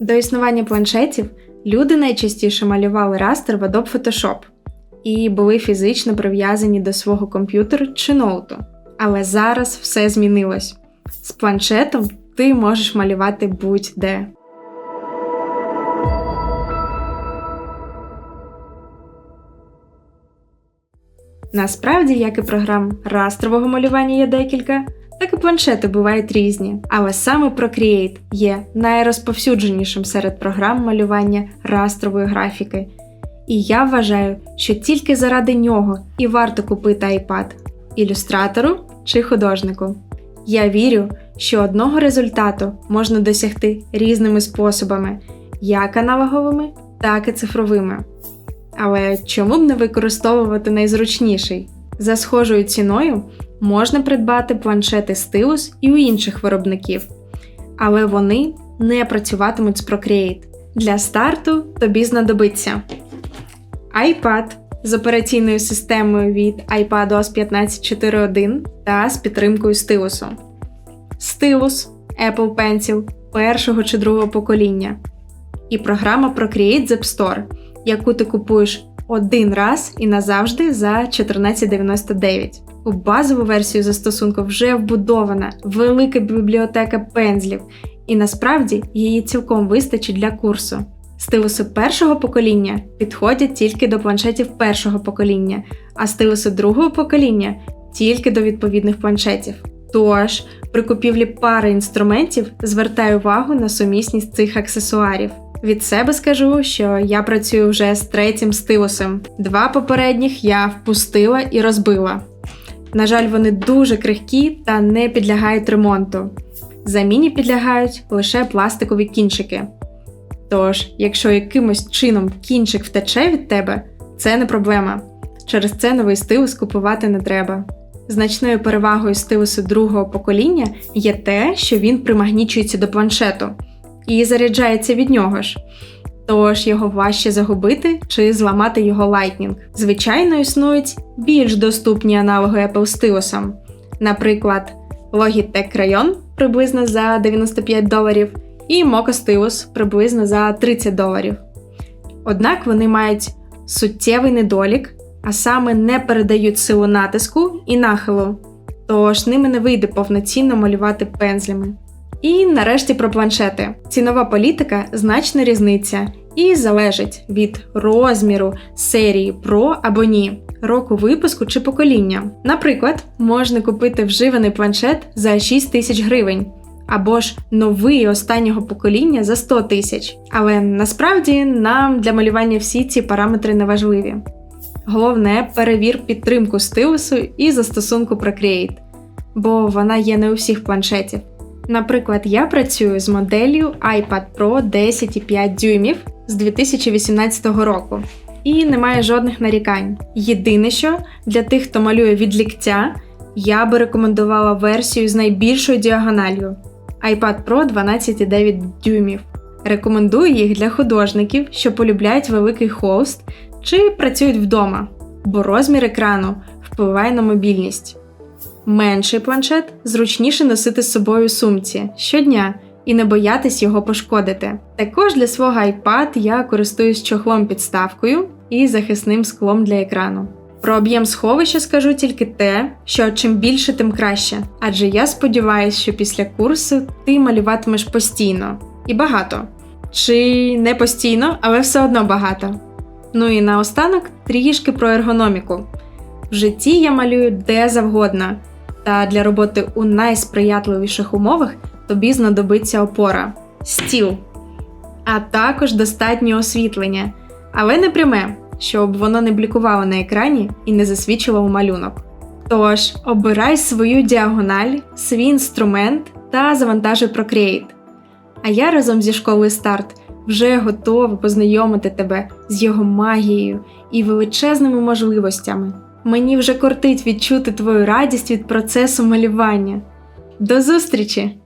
До існування планшетів люди найчастіше малювали растер в Adobe Photoshop і були фізично прив'язані до свого комп'ютера чи ноуту. Але зараз все змінилось. З планшетом ти можеш малювати будь-де. Насправді, як і програм растрового малювання є декілька, так і планшети бувають різні. Але саме Procreate є найрозповсюдженішим серед програм малювання растрової графіки. І я вважаю, що тільки заради нього і варто купити iPad ілюстратору чи художнику. Я вірю, що одного результату можна досягти різними способами, як аналоговими, так і цифровими. Але чому б не використовувати найзручніший? За схожою ціною можна придбати планшети Stylus і у інших виробників, але вони не працюватимуть з Procreate. Для старту тобі знадобиться iPad з операційною системою від iPadOS 15.4.1 та з підтримкою стилусу, стилус Apple Pencil першого чи другого покоління, і програма Procreate з App Store, яку ти купуєш один раз і назавжди за 14,99. У базову версію застосунку вже вбудована велика бібліотека пензлів, і насправді її цілком вистачить для курсу. Стилуси першого покоління підходять тільки до планшетів першого покоління, а стилуси другого покоління тільки до відповідних планшетів. Тож, при купівлі пари інструментів звертай увагу на сумісність цих аксесуарів. Від себе скажу, що я працюю вже з третім стилусом. Два попередніх я впустила і розбила. На жаль, вони дуже крихкі та не підлягають ремонту. Заміні підлягають лише пластикові кінчики. Тож, якщо якимось чином кінчик втече від тебе, це не проблема. Через це новий стилус купувати не треба. Значною перевагою стилусу другого покоління є те, що він примагнічується до планшету і заряджається від нього ж. Тож його важче загубити чи зламати його Lightning. Звичайно, існують більш доступні аналоги Apple стилусам, наприклад, Logitech Crayon приблизно за 95 доларів і Mocha Stylus приблизно за 30 доларів. Однак вони мають суттєвий недолік, а саме не передають силу натиску і нахилу, тож ними не вийде повноцінно малювати пензлями. І нарешті про планшети. Цінова політика значно різниця і залежить від розміру, серії Pro або ні, року випуску чи покоління. Наприклад, можна купити вживаний планшет за 6 тисяч гривень. Або ж новий останнього покоління за 100 тисяч. Але насправді нам для малювання всі ці параметри не важливі. Головне перевір підтримку стилусу і застосунку Procreate, бо вона є не у всіх планшетів. Наприклад, я працюю з моделлю iPad Pro 10,5 дюймів з 2018 року і немає жодних нарікань. Єдине, що для тих, хто малює від ліктя, я би рекомендувала версію з найбільшою діагональю iPad Pro 12,9 дюймів. Рекомендую їх для художників, що полюбляють великий холст чи працюють вдома, бо розмір екрану впливає на мобільність. Менший планшет зручніше носити з собою сумці щодня і не боятись його пошкодити. Також для свого iPad я користуюсь чохлом підставкою і захисним склом для екрану. Про об'єм сховища скажу тільки те, що чим більше, тим краще. Адже я сподіваюся, що після курсу ти малюватимеш постійно і багато. Чи не постійно, але все одно багато. Ну і наостанок трішки про ергономіку. В житті я малюю де завгодно, та для роботи у найсприятливіших умовах тобі знадобиться опора, стіл, а також достатнє освітлення, але не пряме, щоб воно не блікувало на екрані і не засвічувало малюнок. Тож, обирай свою діагональ, свій інструмент та завантажуй Procreate. А я разом зі школою старт вже готова познайомити тебе з його магією і величезними можливостями. Мені вже кортить відчути твою радість від процесу малювання. До зустрічі!